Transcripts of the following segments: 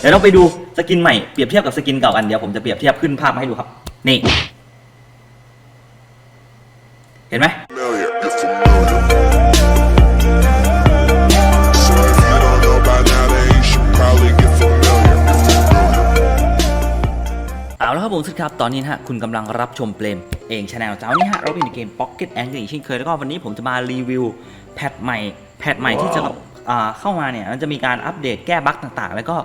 เดี๋ยวเราไปดูสกินใหม่เปรียบเทียบกับสกินเก่ากันเดี๋ยวผมจะเปรียบเทียบขึ้นภาพมาให้ดูครับ นี่ เห็นไหม familiar, you're familiar. So if you don't know by now, then you should probably get familiar. You're familiar. เอาละครับผมสุดครับ ตอนนี้นะฮะ คุณกำลังรับชมเปลมเองชาแนลเจ้านี้ฮะ เราเป็นในเกม Pocket a n g อย่างเช่นเคย แล้วก็วันนี้ผมจะมารีวิว แพทใหม่ แพทใหม่ที่จะ เข้ามาเนี่ยมันจะมีการอัปเดตแก้บั๊กต่างๆ แล้วก็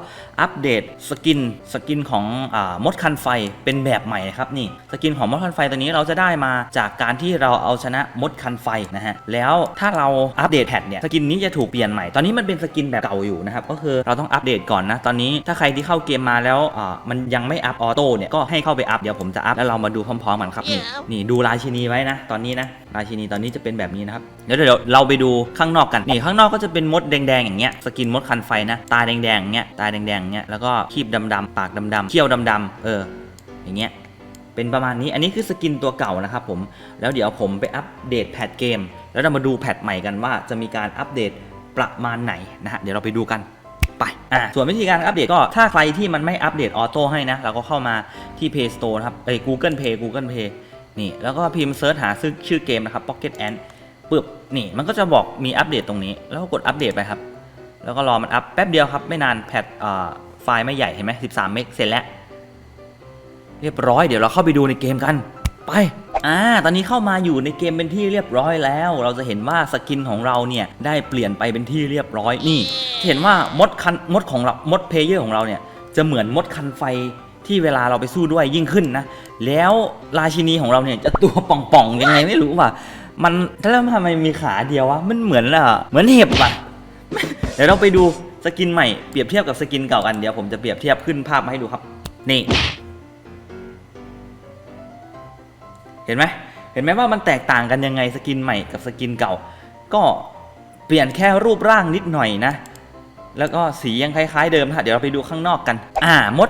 อัปเดตสกินสกินของอามดคันไฟเป็นแบบใหม่ครับนี่สกินของมดคันไฟตัวนี้เราจะได้มาจากการที่เราเอาชนะมดคันไฟนะฮะแล้วถ้าเราอัปเดตแพทเนี่ยสกินนี้จะถูกเปลี่ยนใหม่ ตอนนี้มันเป็นสกินแบบเก่าอยู่นะครับก็คือเราต้องอัปเดตก่อนนะตอนนี้ถ้าใครที่เข้าเกมมาแล้วอ่ามันยังไม่อัพออโต้เนี่ยก็ให้เข้าไปอัพเดี๋ยวผมจะอัพแล้วเรามาดูพร้อมๆกันครับนี่นี่ดูราชินีไว้นะ ตอนนี้นะราชินีตอนนี้จะเป็นแบบนี้นะครับเดี๋ยวเดี๋ยวเราไปดูข้างนอกกันนี่ข้างนอกก็จะเป็นมดแดงๆอย่างเงี้ยสกินมดคันไฟนะ ตาแดงๆอย่างเงี้ยตาแดงๆอย่างเงี้ยแล้วก็คีบดำๆปากดำๆเขี้ยวดำๆเอออย่างเงี้ยเป็นประมาณนี้อันนี้คือสกินตัวเก่านะครับผมแล้วเดี๋ยวผมไปอัปเดตแพทเกม แล้วเรามาดูแพทใหม่กันว่าจะมีการอัปเดตประมาณไหนนะฮะเดี๋ยวเราไปดูกันไปอ่าส่วนวิธีการอัปเดตก็ถ้าใครที่มันไม่อัปเดตออโต้ให้นะ เราก็เข้ามาที่ Play Store นะครับเอ้ Google Play Google Play นี่ แล้วก็พิมพ์เซิร์ชหาชื่อชื่อเกมนะครับ Pocket Ant ปึ๊บ นี่มันก็จะบอกมีอัปเดตตรงนี้ แล้วก็กดอัปเดตไปครับ แล้วก็รอมันอัพแป๊บเดียวครับ ไม่นานแพทอ่าไฟล์ไม่ใหญ่เห็นไหม13เมกเสร็จแล้ว เรียบร้อยเดี๋ยวเราเข้าไปดูในเกมกัน ไปอ่าตอนนี้เข้ามาอยู่ในเกมเป็นที่เรียบร้อยแล้ว เราจะเห็นว่าสกินของเราเนี่ยได้เปลี่ยนไปเป็นที่เรียบร้อยนี่ เห็นว่ามดคันมดของเรามดเพลเยอร์ของเราเนี่ยจะเหมือนมดคันไฟที่เวลาเราไปสู้ด้วยยิ่งขึ้นนะ แล้วราชินีของเราเนี่ยจะตัวป่องๆยังไงไม่รู้ว่ะ มันแล้วทำไมมีขาเดียววะ มันเหมือนอะเหมือนเห็บอะเดี๋ยวเราไปดูสกินใหม่เปรียบเทียบกับสกินเก่ากันเดี๋ยวผมจะเปรียบเทียบขึ้นภาพมาให้ดูครับ นี่ เห็นไหมเห็นไหมว่ามันแตกต่างกันยังไงสกินใหม่กับสกินเก่า ก็เปลี่ยนแค่รูปร่างนิดหน่อยนะ แล้วก็สียังคล้ายๆเดิมนะเดี๋ยวเราไปดูข้างนอกกัน อ่ามด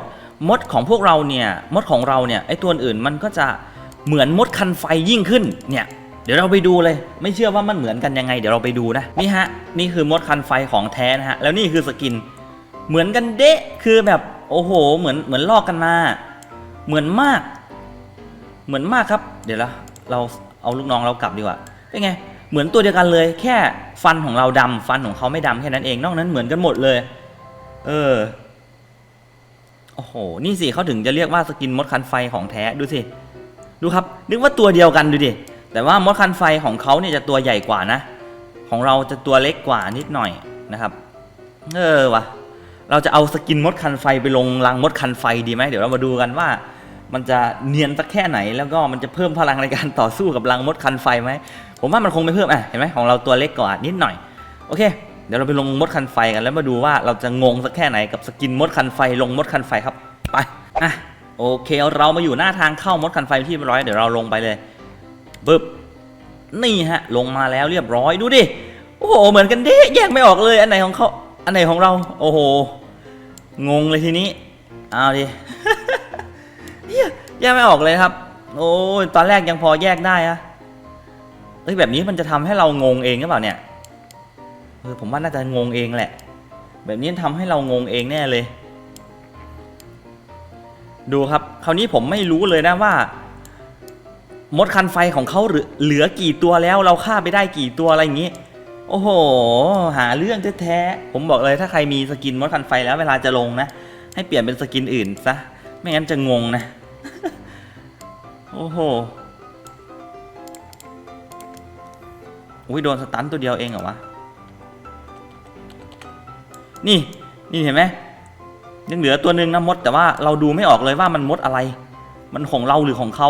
มดของพวกเราเนี่ยมดของเราเนี่ยไอตัวอื่นมันก็จะเหมือนมดคันไฟยิ่งขึ้นเนี่ย เดี๋ยวเราไปดูเลย ไม่เชื่อว่ามันเหมือนกันยังไง เดี๋ยวเราไปดูนะ นี่ฮะ นี่คือมดคันไฟของแท้นะฮะ แล้วนี่คือสกิน เหมือนกันเดะ คือแบบ โอ้โห เหมือน เหมือนลอกกันมา เหมือนมาก เหมือนมากครับ เดี๋ยวเราเราเอาลูกน้องเรากลับดีกว่า เป็นไง เหมือนตัวเดียวกันเลย แค่ฟันของเราดำฟันของเขาไม่ดำแค่นั้นเอง นอกนั้นเหมือนกันหมดเลย เออ โอ้โห นี่สิเขาถึงจะเรียกว่าสกินมดคันไฟของแท้ ดูสิ ดูครับ นึกว่าตัวเดียวกันดูดิ แต่ว่ามดคันไฟของเขาเนี่ยจะตัวใหญ่กว่านะ ของเราจะตัวเล็กกว่านิดหน่อยนะครับ เออวะเราจะเอาสกินมดคันไฟไปลงรังมดคันไฟดีไหมเดี๋ยวเรามาดูกันว่า มันจะเนียนสักแค่ไหน แล้วก็มันจะเพิ่มพลังในการต่อสู้กับรังมดคันไฟไหมผมว่ามันคงไม่เพิ่มอะเห็นไหมของเราตัวเล็กกว่านิดหน่อยโอเคเดี๋ยวเราไปลงมดคันไฟกันแล้วมาดูว่าเราจะงงสักแค่ไหนกับสกินมดคันไฟลงมดคันไฟครับไปอะโอเค เรามาอยู่หน้าทางเข้ามดคันไฟที่เรียบร้อยเดี๋ยวเราลงไปเลย บึ๊บนี่ฮะ ลงมาแล้วเรียบร้อยดูดิ โอ้โห เหมือนกันเด้แยกไม่ออกเลย อันไหนของเขาอันไหนของเรา โอ้โห งงเลยทีนี้ เอาดิเหี้ยแยกไม่ออกเลยครับ โอ้ยตอนแรกยังพอแยกได้อะเฮ้ยแบบนี้มันจะทำให้เรางงเองหรือเปล่าเนี่ยเออผมว่าน่าจะงงเองแหละ แบบนี้ทำให้เรางงเองแน่เลย ดูครับ คราวนี้ผมไม่รู้เลยนะว่า มดคันไฟของเขาเหลือเหลือกี่ตัวแล้วเราฆ่าไปได้กี่ตัวอะไรอย่างนี้ โอ้โห หาเรื่องแท้ๆผมบอกเลยถ้าใครมีสกินมดคันไฟแล้วเวลาจะลงนะ ให้เปลี่ยนเป็นสกินอื่นซะไม่งั้นจะงงนะ โอ้โหอุ้ยโดนสตันตัวเดียวเองเหรอวะ นี่ นี่เห็นไหมยังเหลือตัวหนึ่งนะมด แต่ว่าเราดูไม่ออกเลยว่ามันมดอะไร มันของเราหรือของเขา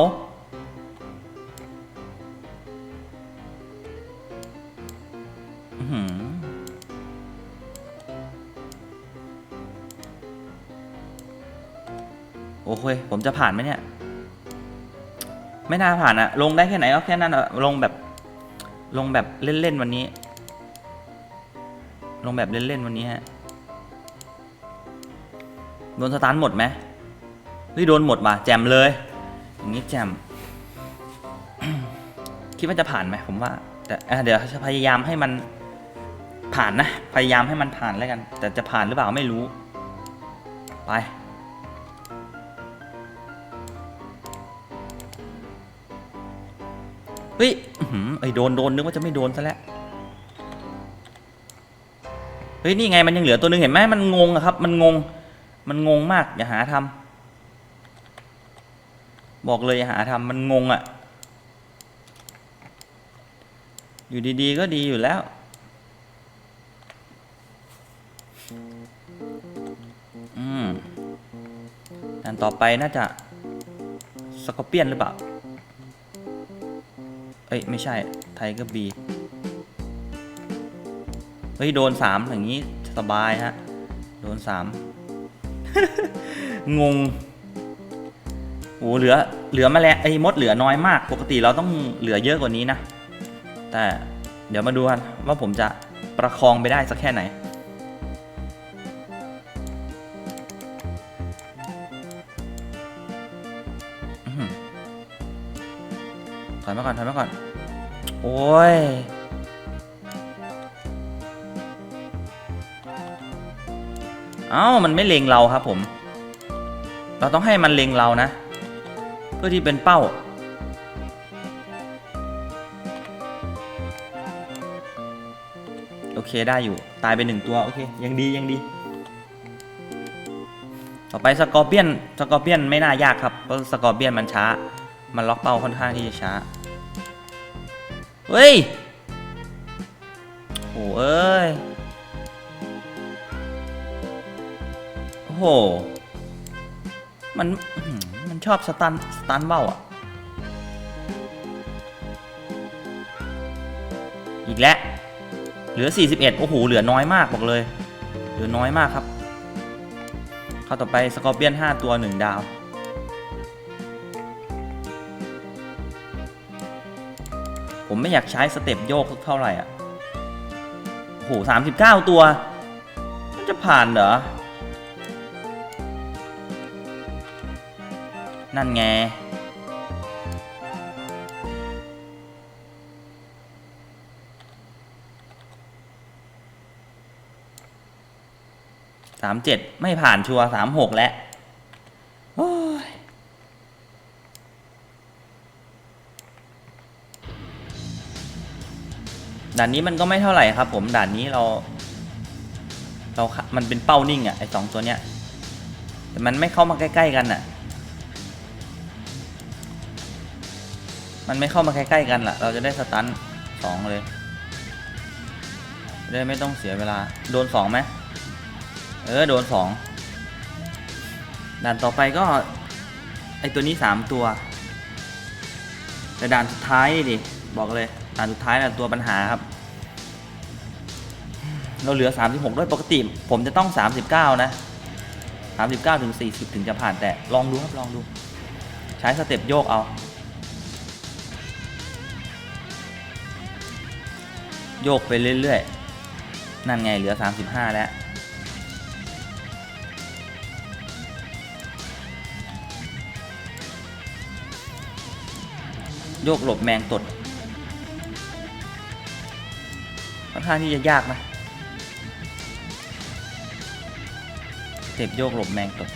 โอ้ยผมจะผ่านไหมเนี่ย ไม่น่าผ่านอะลงได้แค่ไหนก็แค่นั้นอะลงแบบ ลงแบบเล่นๆวันนี้ ลงแบบเล่นๆวันนี้ฮะโดนสตาร์ทหมดไหมเฮ้ยโดนหมดว่ะแจมเลย อย่างนี้แจมคิดว่าจะผ่านไหมผมว่า แต่เดี๋ยวจะพยายามให้มันผ่านนะ พยายามให้มันผ่านแล้วกัน แต่จะผ่านหรือเปล่าไม่รู้ ไป ฮ้ยไอ้โดนโดนนึกว่าจะไม่โดนซะแล้วเฮ้ยนี่ไงมันยังเหลือตัวหนึงเห็นไหมมันงงอะครับ มันงง มันงงมากอย่าหาทำบอกเลยอย่าหาทำมันงงอะอยู่ดีๆก็ดีอยู่แล้วอืมอันต่อไปน่าจะสกอร์เปียนหรือเปล่า อ้ยไม่ใช่ไทเกอร์บีเฮ้ยโดนสามอย่างนี้สบายฮะ โดนสามงงโอ้เหลือเหลือแมาแล้วไอ้มดเหลือน้อยมาก ปกติเราต้องเหลือเยอะกว่านี้นะ แต่เดี๋ยวมาดูกันว่าผมจะประคองไปได้สักแค่ไหน อยมาก่อนถอยมาก่อน โอ้ยเอ้ามันไม่เล็งเราครับผม เราต้องให้มันเล็งเรานะ เพื่อที่เป็นเป้า โอเคได้อยู่ ตายไปหนึ่งตัว โอเค ยังดียังดี ต่อไปสกอร์เปียน สกอร์เปียนไม่น่ายากครับ เพราะสกอร์เปียนมันช้า มันล็อกเป้าค่อนข้างที่จะช้า เฮ้ย โอ้เอ้ย โอ้โห มัน มันชอบสตัน สตันเบ้าอะ อีกแล้ว เหลือ 41 โอ้โห เหลือน้อยมากบอกเลย เหลือน้อยมากครับ เข้าต่อไป สกอร์เปียน 5 ตัว 1 ดาว ไม่อยากใช้สเต็ปโยกเท่าไหร่อะโอ้โห39ตัว มันจะผ่านเหรอ นั่นไง สามเจ็ดไม่ผ่านชัวร์สามหกแล้ว ด่านนี้มันก็ไม่เท่าไหร่ครับ ผมด่านนี้เรา เรา มันเป็นเป้านิ่งอะ่ะไอสองตัวเนี้ย แต่มันไม่เข้ามาใกล้ ๆ กันอะ่ะมันไม่เข้ามาใกล้ ๆ กันล่ะ เราจะได้สตันสองเลยได้ไม่ต้องเสียเวลา โดนสองไหมเออ โดนสองด่านต่อไปก็ ไอตัวนี้สามตัว แต่ด่านสุดท้ายนี่ดิ บอกเลย ด่านสุดท้ายนะตัวปัญหาครับ เราเหลือ 36 ด้วยปกติ ผมจะต้อง 39 นะ 39ถึง40 ถึงจะผ่านแต่ลองดูครับ ลองดู ใช้สเต็ปโยกเอา โยกไปเรื่อยๆ นั่นไงเหลือ 35 แล้วโยกหลบแมงตด ข้างที่จะยากนะเจ็บโยกหลบแมงตด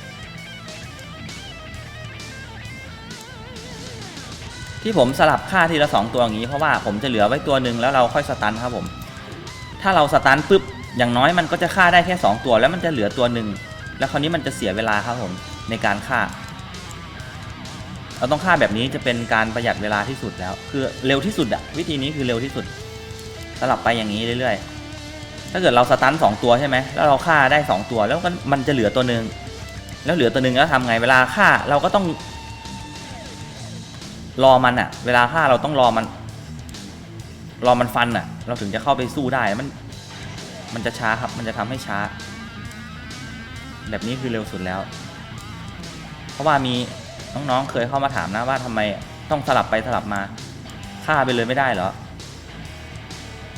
ที่ผมสลับค่าทีละสองตัวอย่างนี้เพราะว่าผมจะเหลือไว้ตัวหนึ่งแล้วเราค่อยสตันครับผม ถ้าเราสตันปุ๊บอย่างน้อยมันก็จะฆ่าได้แค่ 2 ตัวแล้วมันจะเหลือตัวหนึ่งแล้วคราวนี้มันจะเสียเวลาครับผมในการฆ่า เราต้องฆ่าแบบนี้จะเป็นการประหยัดเวลาที่สุดแล้ว คือเร็วที่สุดอะวิธีนี้คือเร็วที่สุด สลับไปอย่างนี้เรื่อยๆ ถ้าเกิดเราสตันสองตัวใช่ไหมแล้วเราฆ่าได้สองตัวแล้วก็มันจะเหลือตัวหนึ่งแล้วเหลือตัวหนึ่งแล้วทำไงเวลาฆ่าเราก็ต้อง รอมันอะเวลาฆ่าเราต้องรอมัน รอมันฟันอะเราถึงจะเข้าไปสู้ได้มัน มันจะช้าครับ มันจะทำให้ช้า แบบนี้คือเร็วสุดแล้ว เพราะว่ามีน้องๆเคยเข้ามาถามนะว่าทำไมต้องสลับไปสลับมาฆ่าไปเลยไม่ได้เหรอ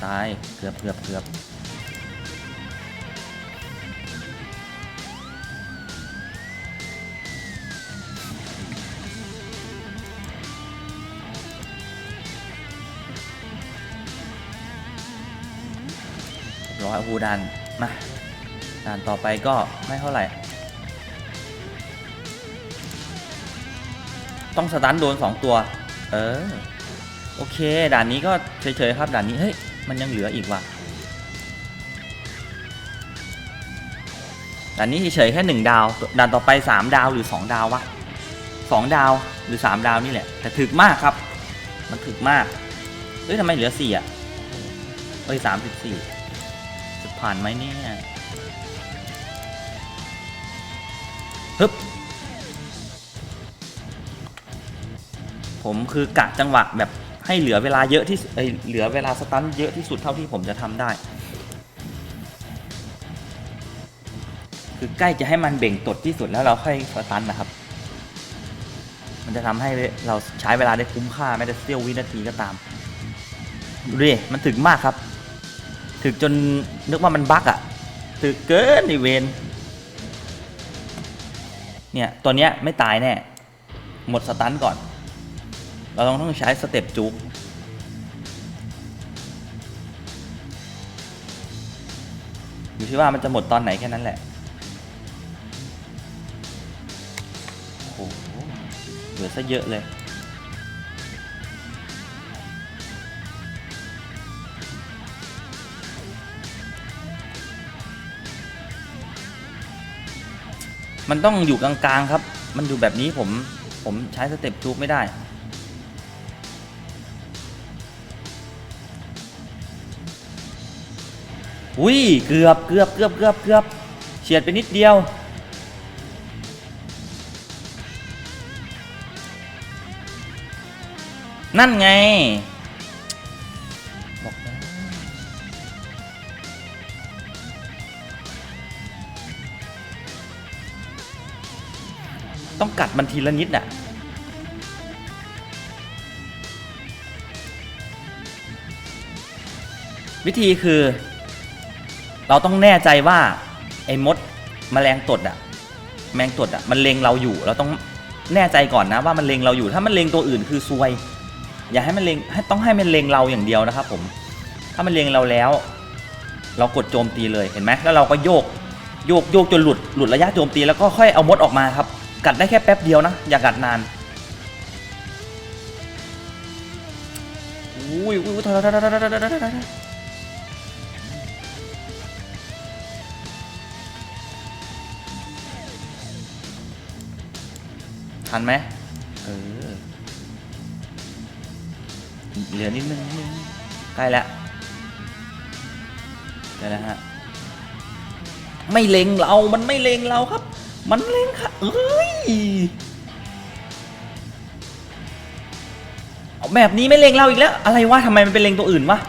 ตายเกือบเกือบเกือบร้อยอูดันมาด่านต่อไปก็ไม่เท่าไหร่ ต้องสตันโดน 2 ตัว เออ โอเค ด่านนี้ก็เฉยๆครับ ด่านนี้ เฮ้ย มันยังเหลืออีกว่ะด่านนี้เฉยแค่หนึ่งดาวด่านต่อไปสามดาวหรือสองดาววะสองดาวหรือสามดาวนี่แหละ แต่ถึกมากครับ มันถึกมากเฮ้ยทำไมเหลือสี่อะเฮ้ยสามสิบสี่จะผ่านไหมเนี่ยฮึบผมคือกะจังหวะแบบ ให้เหลือเวลาเยอะที่เอ้ยเหลือเวลาสตันเยอะที่สุดเท่าที่ผมจะทำได้ คือใกล้จะให้มันเบ่งตดที่สุดแล้วเราค่อยสตันนะครับ มันจะทำให้เราใช้เวลาได้คุ้มค่าไม่ได้เสี้ยววินาทีก็ตามดูดิมันถึงมากครับ ถึงจนนึกว่ามันบั๊กอะถึงเกินในเวนเนี่ยตัวเนี้ยไม่ตายแน่หมดสตันก่อน เราต้องต้องใช้สเต็ปจุกอยู่ที่ว่ามันจะหมดตอนไหนแค่นั้นแหละโอ้โหเหลือซะเยอะเลยมันต้องอยู่กลางๆครับ มันอยู่แบบนี้ผม ผมใช้สเต็ปจุกไม่ได้ อุ้ยเกือบเกือบเกือบเกือบเกือบเฉียดไปนิดเดียว นั่นไงบอกแล้วต้องกัดมันทีละนิดอะวิธีคือ เราต้องแน่ใจว่าไอ้มดแมลงตดอะแมงตดอะมันเลงเราอยู่ เราต้องแน่ใจก่อนนะว่ามันเลงเราอยู่ ถ้ามันเลงตัวอื่นคือซวย อย่าให้มันเลงต้องให้มันเลงเราอย่างเดียวนะครับผม ถ้ามันเลงเราแล้ว เรากดโจมตีเลยเห็นไหมแล้วเราก็โยกโยกโยกจนหลุดหลุดระยะโจมตีแล้วก็ค่อยเอามดออกมาครับ กัดได้แค่แป๊บเดียวนะ อย่ากัดนานอุ้ยอุ้ยถอย ทันไหมเออเหลือนิดนึงนิดนึงใกล้แล้วใกล้แล้วฮะไม่เล็งเรามันไม่เล็งเราครับ มันเล็งค่ะเอ้ยเอาแบบนี้ไม่เล็งเราอีกแล้ว อะไรวะทำไมมันเป็นเล็งตัวอื่นวะ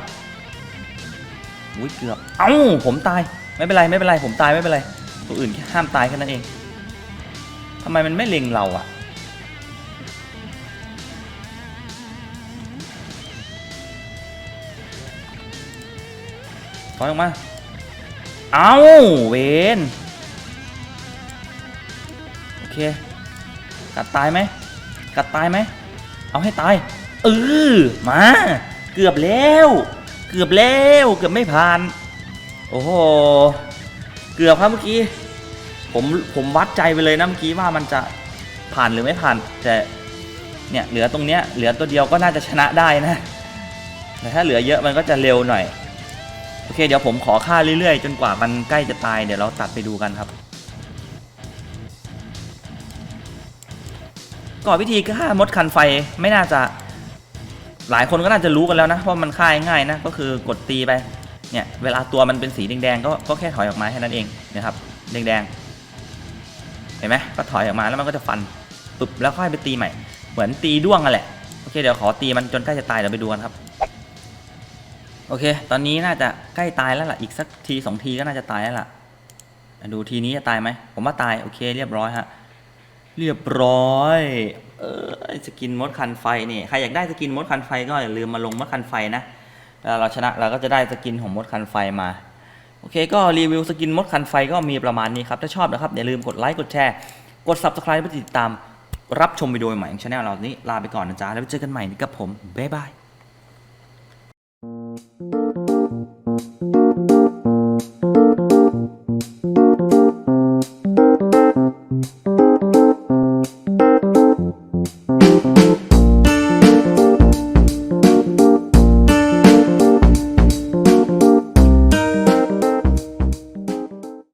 อุ้ยเกือบ เอ้าผมตาย ไม่เป็นไรไม่เป็นไรผมตายไม่เป็นไร ตัวอื่นแค่ห้ามตายแค่นั้นเองทำไมมันไม่เล็งเราอะ ถอยออกมา เอาเวนโอเค กัดตายไหม กัดตายไหม เอาให้ตาย เออ มา เกือบแล้ว เกือบแล้ว เกือบไม่ผ่าน โอ้โห เกือบครับเมื่อกี้ ผม ผมวัดใจไปเลยนะเมื่อกี้ว่ามันจะผ่านหรือไม่ผ่าน แต่เนี่ยเหลือตรงเนี้ยเหลือตัวเดียวก็น่าจะชนะได้นะแต่ถ้าเหลือเยอะมันก็จะเร็วหน่อย อเคเดี๋ยวผมขอค่าเรื่อยๆ จนกว่ามันใกล้จะตายเดี๋ยวเราตัดไปดูกันครับ ก่อนวิธีฆ่ามดคันไฟไม่น่าจะ หลายคนก็น่าจะรู้กันแล้วนะเพราะมันฆ่าง่ายนะก็คือกดตีไปเนี่ยเวลาตัวมันเป็นสีแดงๆก็ก็แค่ถอยออกมาแค่นั้นเองนะครับแดงๆเห็นไหมก็ถอยออกมาแล้วมันก็จะฟันปึ๊บแล้วค่อยไปตีใหม่ เหมือนตีด้วงกันแหละโอเคเดี๋ยวขอตีมันจนใกล้จะตายเดี๋ยวไปดูกันครับ โอเค ตอนนี้น่าจะใกล้ตายแล้วล่ะ อีกสักทีสองทีก็น่าจะตายแล้วล่ะ ดูทีนี้จะตายไหม ผมว่าตาย โอเค เรียบร้อยฮะ เรียบร้อย เออสกินมดคันไฟนี่ใครอยากได้สกินมดคันไฟก็อย่าลืมมาลงมดคันไฟนะแล้วเราชนะเราก็จะได้สกินของมดคันไฟมา โอเค ก็รีวิวสกินมดคันไฟก็มีประมาณนี้ครับ ถ้าชอบนะครับอย่าลืมกดไลค์ กดแชร์ กด subscribe เพื่อติดตามรับชมวิดีโอใหม่ของช anel เรานี้ลาไปก่อนนะจ๊ะ แล้วเจอกันใหม่กับผม บ๊ายบาย